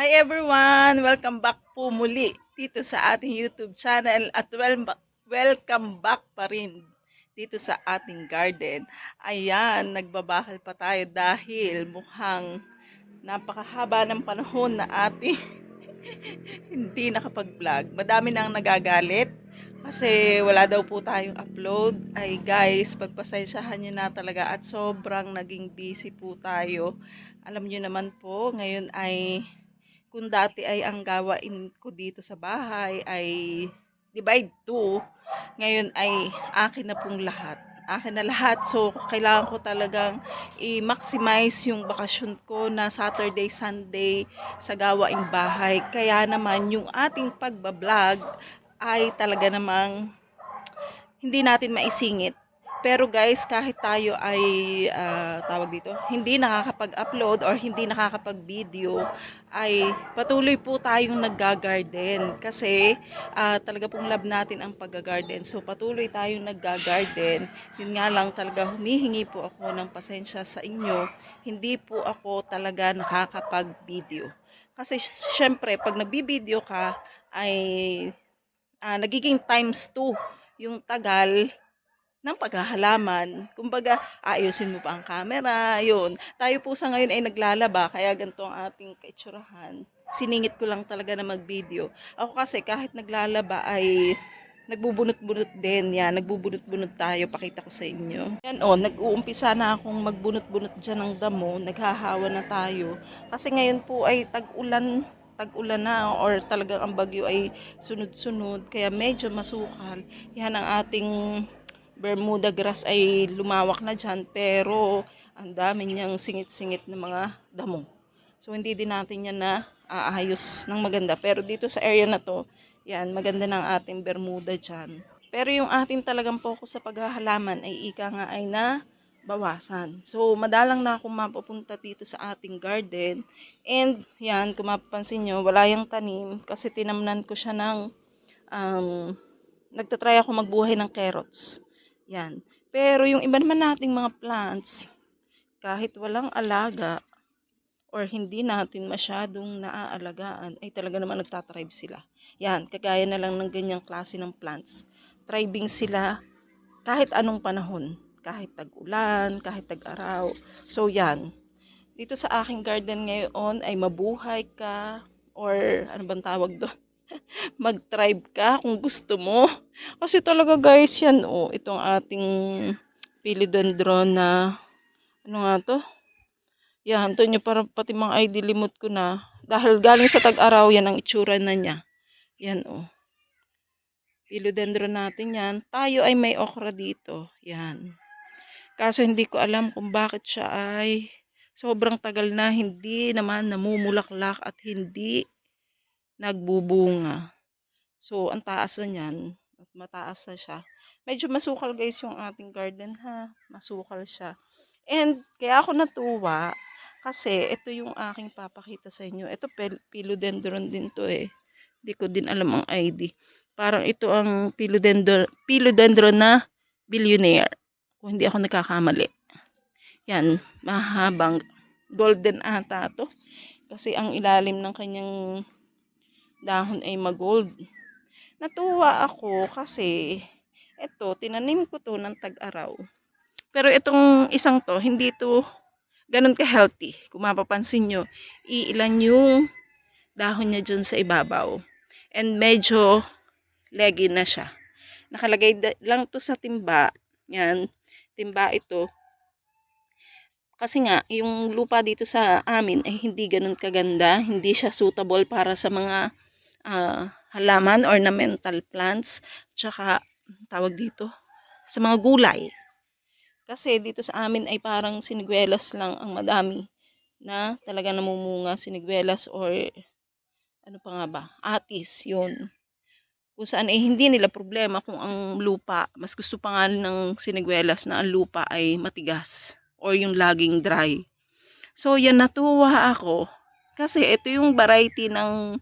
Hi everyone! Welcome back po muli dito sa ating YouTube channel at wel- welcome back pa rin dito sa ating garden. Ayan, nagbabakal pa tayo dahil mukhang napakahaba ng panahon na ating hindi nakapag-vlog. Madami nang nagagalit kasi wala daw po tayong upload. Ay guys, pagpasensyahan nyo na talaga at sobrang naging busy po tayo. Alam nyo naman po, ngayon ay kung dati ay ang gawain ko dito sa bahay ay divide 2, ngayon ay akin na pong lahat. Akin na lahat. So, kailangan ko talagang i-maximize yung bakasyon ko na Saturday, Sunday sa gawaing bahay. Kaya naman yung ating pagbablog ay talaga namang hindi natin maisingit. Pero guys, kahit tayo ay ah, tawag dito, hindi nakakapag-upload or hindi nakakapag-video, ay patuloy po tayong nagga-garden kasi ah, talaga pong love natin ang pagga-garden. So patuloy tayong nagga-garden. Yun nga lang talaga humihingi po ako ng pasensya sa inyo. Hindi po ako talaga nakakapag-video. Kasi syempre, pag nagbibideo ka, ay ah, nagiging times 2 yung tagal ng paghahalaman. Kumbaga, ayusin mo pa ang camera, yun. Tayo po sa ngayon ay naglalaba, kaya ganito ang ating kaitsurahan. Siningit ko lang talaga na mag-video. Ako kasi kahit naglalaba ay nagbubunot-bunot din yan. Nagbubunot-bunot tayo, pakita ko sa inyo. Yan o, nag-uumpisa na akong magbunot-bunot dyan ng damo. Naghahawa na tayo. Kasi ngayon po ay tag-ulan tag-ulan na or talagang ang bagyo ay sunod-sunod kaya medyo masukal. Yan ang ating Bermuda grass ay lumawak na dyan pero ang dami niyang singit-singit na mga damo. So hindi din natin yan na aayos ng maganda. Pero dito sa area na to, yan, maganda ng ating Bermuda dyan. Pero yung ating talagang focus sa paghahalaman ay ika nga ay na bawasan. So, madalang na akong mapupunta dito sa ating garden. And, yan, kung mapapansin nyo, wala yung tanim kasi tinamnan ko siya ng, um, nagtatry ako magbuhay ng carrots. Yan. Pero yung iba naman nating mga plants, kahit walang alaga, or hindi natin masyadong naaalagaan, ay talaga naman nagtatribe sila. Yan, kagaya na lang ng ganyang klase ng plants. Thriving sila kahit anong panahon. Kahit tag-ulan, kahit tag-araw. So yan. Dito sa aking garden ngayon ay mabuhay ka or ano bang tawag doon? mag-tribe ka kung gusto mo. Kasi talaga guys, yan oh, itong ating philodendron na ano nga to? Yan, to nyo parang pati mga ID limot ko na. Dahil galing sa tag-araw, yan ang itsura na niya. Yan oh. Philodendron natin yan. Tayo ay may okra dito. Yan. Kaso hindi ko alam kung bakit siya ay sobrang tagal na hindi naman namumulaklak at hindi nagbubunga. So, ang taas na niyan. At mataas na siya. Medyo masukal guys yung ating garden ha. Masukal siya. And kaya ako natuwa kasi ito yung aking papakita sa inyo. Ito philodendron din to eh. Hindi ko din alam ang ID. Parang ito ang philodendron, philodendron na billionaire. Kung hindi ako nagkakamali. Yan, mahabang golden ata to. Kasi ang ilalim ng kanyang dahon ay magold. Natuwa ako kasi ito, tinanim ko to ng tag-araw. Pero itong isang to, hindi to ganun ka-healthy. Kung mapapansin nyo, iilan yung dahon niya dyan sa ibabaw. And medyo leggy na siya. Nakalagay lang to sa timba. Yan, timba ito. Kasi nga, yung lupa dito sa amin ay hindi ganun kaganda. Hindi siya suitable para sa mga uh, halaman, ornamental plants, tsaka tawag dito, sa mga gulay. Kasi dito sa amin ay parang siniguelas lang ang madami na talaga namumunga siniguelas or ano pa nga ba, atis, yun. Kung saan ay hindi nila problema kung ang lupa, mas gusto pa nga ng siniguelas na ang lupa ay matigas or yung laging dry. So yan natuwa ako kasi ito yung variety ng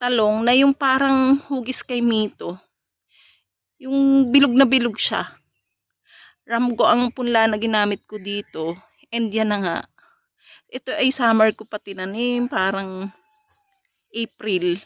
talong na yung parang hugis kay Mito. Yung bilog na bilog siya. Ramgo ang punla na ginamit ko dito. And yan na nga. Ito ay summer ko pa tinanim. Parang April.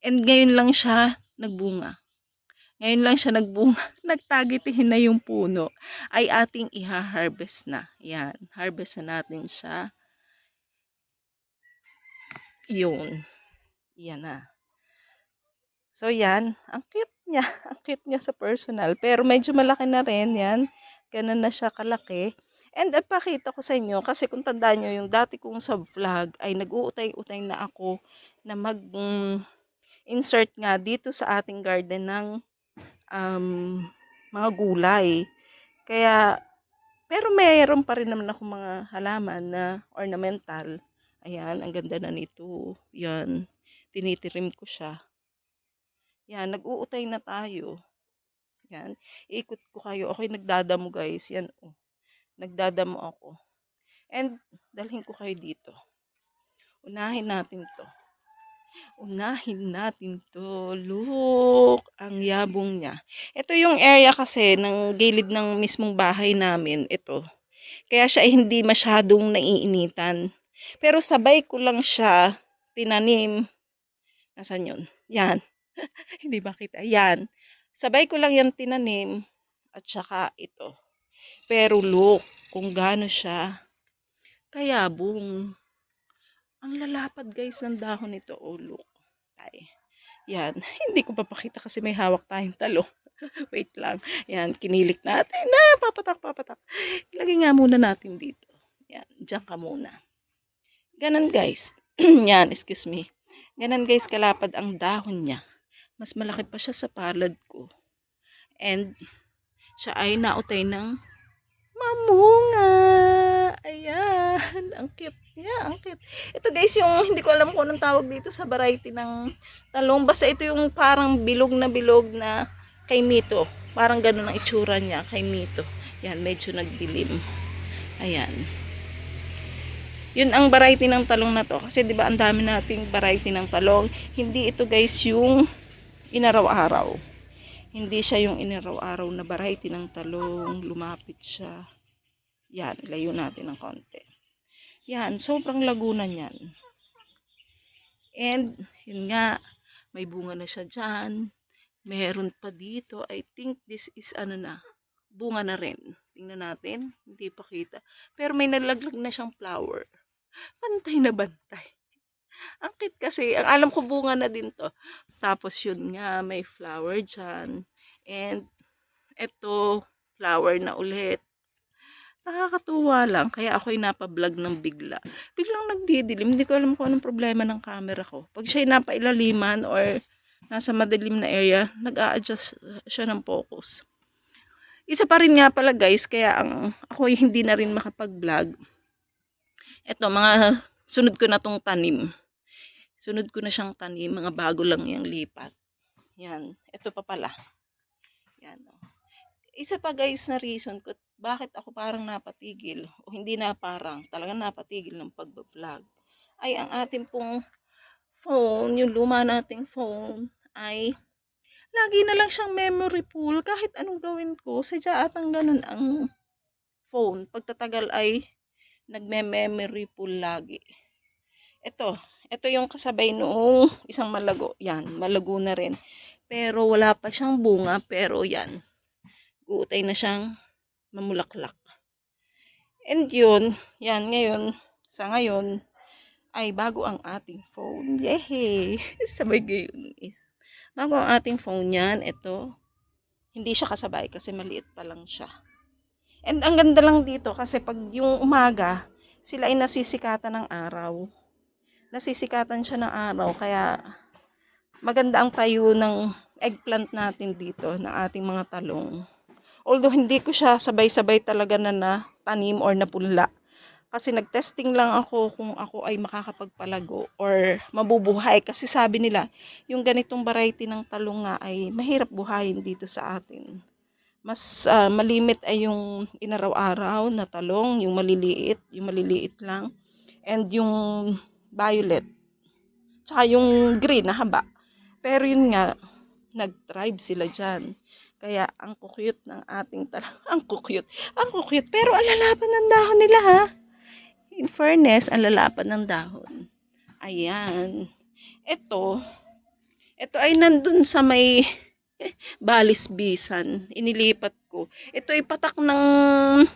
And ngayon lang siya nagbunga. Ngayon lang siya nagbunga. Nagtagitihin na yung puno. Ay ating iha-harvest na. Yan. Harvest na natin siya. Yun. Yan na. So yan, ang cute niya. Ang cute niya sa personal. Pero medyo malaki na rin yan. Ganun na siya kalaki. And ipakita ko sa inyo, kasi kung tandaan nyo, yung dati kong sa vlog ay nag-uutay-utay na ako na mag-insert nga dito sa ating garden ng um, mga gulay. Kaya, pero mayroon pa rin naman ako mga halaman na ornamental. Ayan, ang ganda na nito. Yan, tinitirim ko siya. Yan, nag-uutay na tayo. Yan, ikot ko kayo. Okay, nagdadamo guys. Yan, oh. Nagdadamo ako. And, dalhin ko kayo dito. Unahin natin to. Unahin natin to. Look, ang yabong niya. Ito yung area kasi ng gilid ng mismong bahay namin. Ito. Kaya siya hindi masyadong naiinitan. Pero sabay ko lang siya tinanim. Nasaan yun? Yan. hindi makita. Yan. Sabay ko lang yan tinanim. At saka ito. Pero look, kung gaano siya. Kaya boom. Ang lalapad guys ng dahon nito. Oh, look. Ay. Yan. Hindi ko papakita kasi may hawak tayong talong. Wait lang. Yan. Kinilik natin. Na, papatak, papatak. Ilagay nga muna natin dito. Yan. Diyan ka muna. Ganon guys. Yan. Excuse me. Ganon guys. Kalapad ang dahon niya. Mas malaki pa siya sa palad ko. And siya ay nautay ng mamunga. Ayan. Ang cute niya. Ang cute. Ito guys, yung hindi ko alam kung anong tawag dito sa variety ng talong. Basta ito yung parang bilog na bilog na kay Mito. Parang ganun ang itsura niya kay Mito. Yan, medyo nagdilim. Ayan. Yun ang variety ng talong na to. Kasi di ba ang dami nating variety ng talong. Hindi ito guys yung inaraw-araw. Hindi siya yung inaraw-araw na variety ng talong. Lumapit siya. Yan, ilayo natin ng konti. Yan, sobrang laguna niyan. And, yun nga, may bunga na siya dyan. Meron pa dito. I think this is ano na, bunga na rin. Tingnan natin, hindi pa kita. Pero may nalaglag na siyang flower. Bantay na bantay. Ang cute kasi, ang alam ko bunga na din to. Tapos yun nga, may flower dyan. And, eto, flower na ulit. Nakakatuwa lang. Kaya ako'y napablog ng bigla. Biglang nagdidilim. Hindi ko alam kung anong problema ng camera ko. Pag siya'y napailaliman or nasa madilim na area, nag-a-adjust siya ng focus. Isa pa rin nga pala guys, kaya ang ako hindi na rin makapag-vlog. Ito, mga sunod ko na tong tanim. Sunod ko na siyang tanim, mga bago lang yung lipat. Yan, ito pa pala. Yan. Oh. Isa pa guys na reason ko bakit ako parang napatigil o hindi na parang talagang napatigil ng pag-vlog ay ang ating pong phone, yung luma nating phone ay lagi na lang siyang memory full kahit anong gawin ko. Sadya atang ganun ang phone. Pagtatagal ay nagme-memory full lagi. Ito, ito yung kasabay noong isang malago. Yan, malago na rin. Pero wala pa siyang bunga, pero yan. Guutay na siyang mamulaklak. And yun, yan ngayon, sa ngayon, ay bago ang ating phone. Yehey! Sabay gayon. Bago ang ating phone yan, ito, hindi siya kasabay kasi maliit pa lang siya. And ang ganda lang dito kasi pag yung umaga, sila ay nasisikatan ng araw. Nasisikatan siya ng araw kaya maganda ang tayo ng eggplant natin dito ng ating mga talong. Although hindi ko siya sabay-sabay talaga na na tanim or napunla. Kasi nagtesting lang ako kung ako ay makakapagpalago or mabubuhay. Kasi sabi nila, yung ganitong variety ng talong nga ay mahirap buhayin dito sa atin. Mas uh, malimit ay yung inaraw-araw na talong, yung maliliit, yung maliliit lang. And yung violet. Tsaka yung green na haba. Pero yun nga, nag-thrive sila dyan. Kaya ang kukyut ng ating talang, ang kukyut, ang kukyut. Pero ang lalapan ng dahon nila ha. In fairness, ang lalapan ng dahon. Ayan. Ito, ito ay nandun sa may Balisbisan. Inilipat ko. Ito ay patak ng,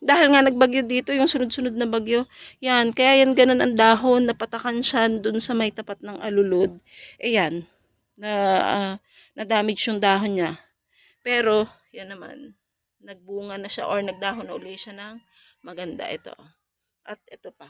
dahil nga nagbagyo dito, yung sunod-sunod na bagyo. Yan, kaya yan ganun ang dahon, napatakan siya dun sa may tapat ng alulod. Ayan, na, ah, na-damage yung dahon niya. Pero, yan naman, nagbunga na siya or nagdahon na uli siya ng maganda ito. At ito pa.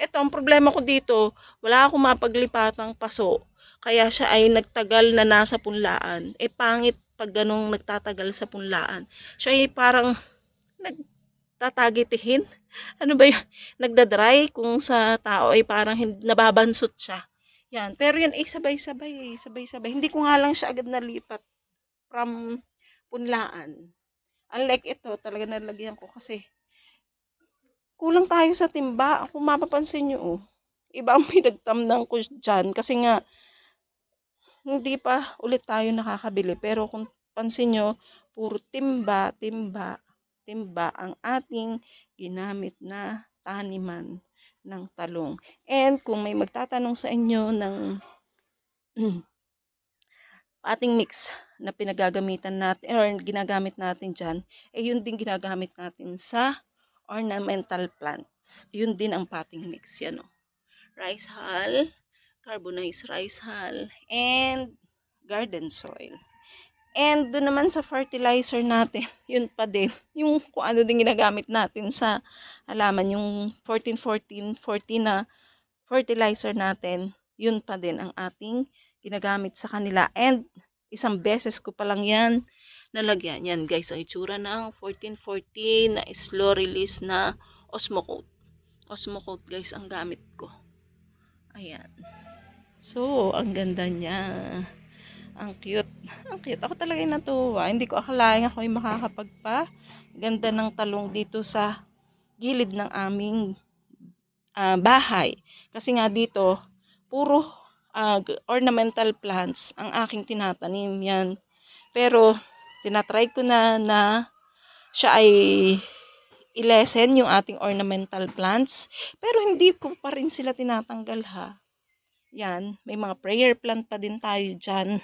Ito, ang problema ko dito, wala akong mapaglipatang paso. Kaya siya ay nagtagal na nasa punlaan. Eh, pangit pag ganong nagtatagal sa punlaan. Siya ay parang nagtatagitihin. Ano ba yun? Nagdadry kung sa tao ay parang nababansot siya. Yan. Pero yan ay sabay-sabay eh. Sabay-sabay. Hindi ko nga lang siya agad nalipat from punlaan. Unlike ito, talaga nalagyan ko kasi kulang tayo sa timba. Kung mapapansin nyo, oh, iba ang pinagtamnang ko dyan. Kasi nga, hindi pa ulit tayo nakakabili. Pero kung pansin nyo, puro timba, timba, timba ang ating ginamit na taniman ng talong. And kung may magtatanong sa inyo ng ating mix na pinagagamitan natin or ginagamit natin dyan, eh yun din ginagamit natin sa ornamental plants. Yun din ang potting mix. Yan o. Rice hull, carbonized rice hull, and garden soil. And doon naman sa fertilizer natin, yun pa din. Yung kung ano din ginagamit natin sa halaman, yung 14-14-14 na fertilizer natin, yun pa din ang ating ginagamit sa kanila. And isang beses ko pa lang yan nalagyan. Yan guys, ang itsura ng 14-14 na slow release na Osmocote. Osmocote guys ang gamit ko. Ayan. So, ang ganda niya. Ang cute. Ang cute. Ako talaga yung natuwa. Hindi ko akalain ako yung makakapagpa. Ganda ng talong dito sa gilid ng aming ah, bahay. Kasi nga dito, puro ah, ornamental plants ang aking tinatanim yan. Pero, tinatry ko na na siya ay ilesen yung ating ornamental plants. Pero hindi ko pa rin sila tinatanggal ha. Yan, may mga prayer plant pa din tayo dyan.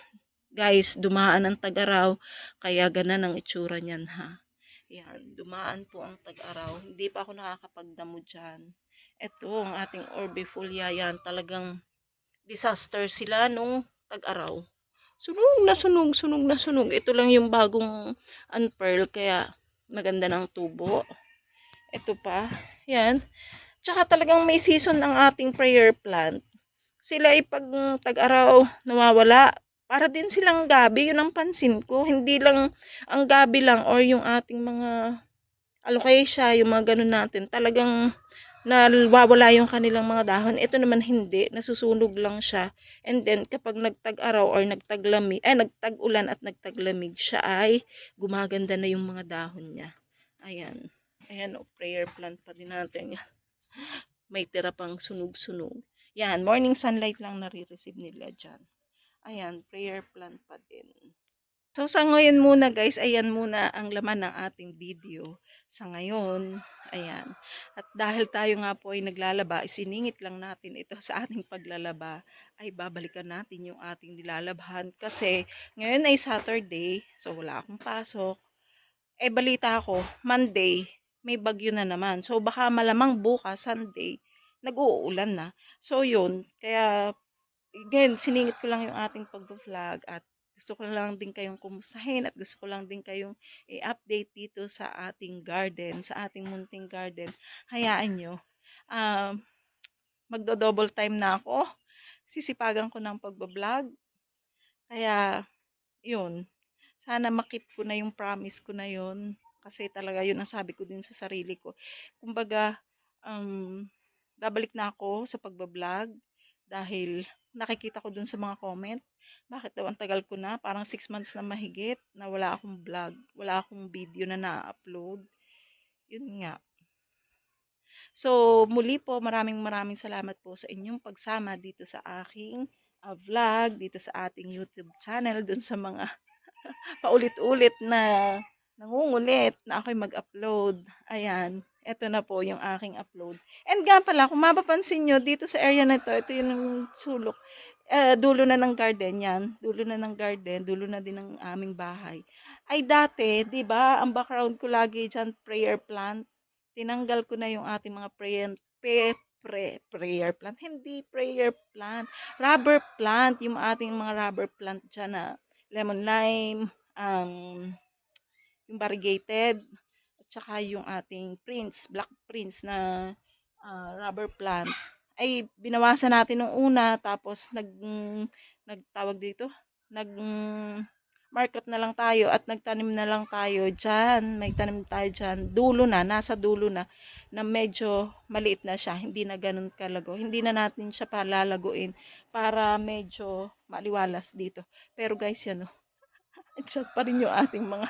Guys, dumaan ang tag-araw, kaya ganan ang itsura niyan ha. Yan, dumaan po ang tag-araw. Hindi pa ako nakakapagdamo dyan. Ito, ang ating orbifolia yan, talagang disaster sila nung tag-araw. Sunog na sunog, sunog na sunog. Ito lang yung bagong unpearl, kaya maganda ng tubo. Ito pa, yan. Tsaka talagang may season ang ating prayer plant. Sila ay pag tag-araw nawawala, para din silang gabi, yun ang pansin ko. Hindi lang ang gabi lang or yung ating mga alocasia, yung mga ganun natin, talagang nawawala yung kanilang mga dahon. Ito naman hindi, nasusunog lang siya. And then kapag nagtag-araw or nagtaglamig, ay nagtag-ulan at nagtaglamig, siya ay gumaganda na yung mga dahon niya. Ayan. Ayan o, prayer plant pa din natin. May tira pang sunog-sunog. Yan, morning sunlight lang nare-receive nila dyan. Ayan, prayer plant pa din. So sa ngayon muna guys, ayan muna ang laman ng ating video. Sa ngayon, ayan. At dahil tayo nga po ay naglalaba, isiningit lang natin ito sa ating paglalaba, ay babalikan natin yung ating nilalabhan. Kasi ngayon ay Saturday, so wala akong pasok. Eh balita ko, Monday, may bagyo na naman. So baka malamang bukas, Sunday, nag-uulan na. So yun, kaya again, siningit ko lang yung ating pag-vlog at gusto ko lang din kayong kumustahin at gusto ko lang din kayong i-update dito sa ating garden, sa ating munting garden. Hayaan nyo, um, magdo-double time na ako. Sisipagan ko ng pagbablog. Kaya, yun. Sana makip ko na yung promise ko na yun. Kasi talaga yun ang sabi ko din sa sarili ko. Kumbaga, um, babalik na ako sa pagbablog dahil nakikita ko dun sa mga comment, bakit daw ang tagal ko na, parang 6 months na mahigit na wala akong vlog, wala akong video na na-upload. Yun nga. So, muli po, maraming maraming salamat po sa inyong pagsama dito sa aking uh, vlog, dito sa ating YouTube channel, dun sa mga paulit-ulit na nangungulit na ako'y mag-upload. Ayan, eto na po yung aking upload. And nga pala, kung mapapansin nyo, dito sa area na ito, ito yung sulok. Eh, dulo na ng garden yan. Dulo na ng garden, dulo na din ng aming bahay. Ay dati, di ba, ang background ko lagi dyan, prayer plant. Tinanggal ko na yung ating mga prayer, pe, pre, prayer plant. Hindi prayer plant. Rubber plant, yung ating mga rubber plant dyan na lemon lime, um, yung variegated, at saka yung ating prince, black prince na ah, rubber plant. Ay binawasan natin nung una tapos nag nagtawag dito nag market na lang tayo at nagtanim na lang tayo diyan may tanim tayo diyan dulo na nasa dulo na na medyo maliit na siya. Hindi na ganun kalago. Hindi na natin siya palalaguin para medyo maliwalas dito. Pero guys yan oh. Andiyan pa rin yung ating mga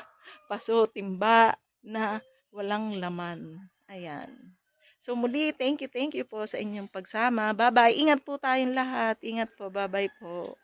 paso, timba na walang laman. Ayan. So muli, thank you, thank you po sa inyong pagsama. Bye-bye. Ingat po tayong lahat. Ingat po. Bye-bye po.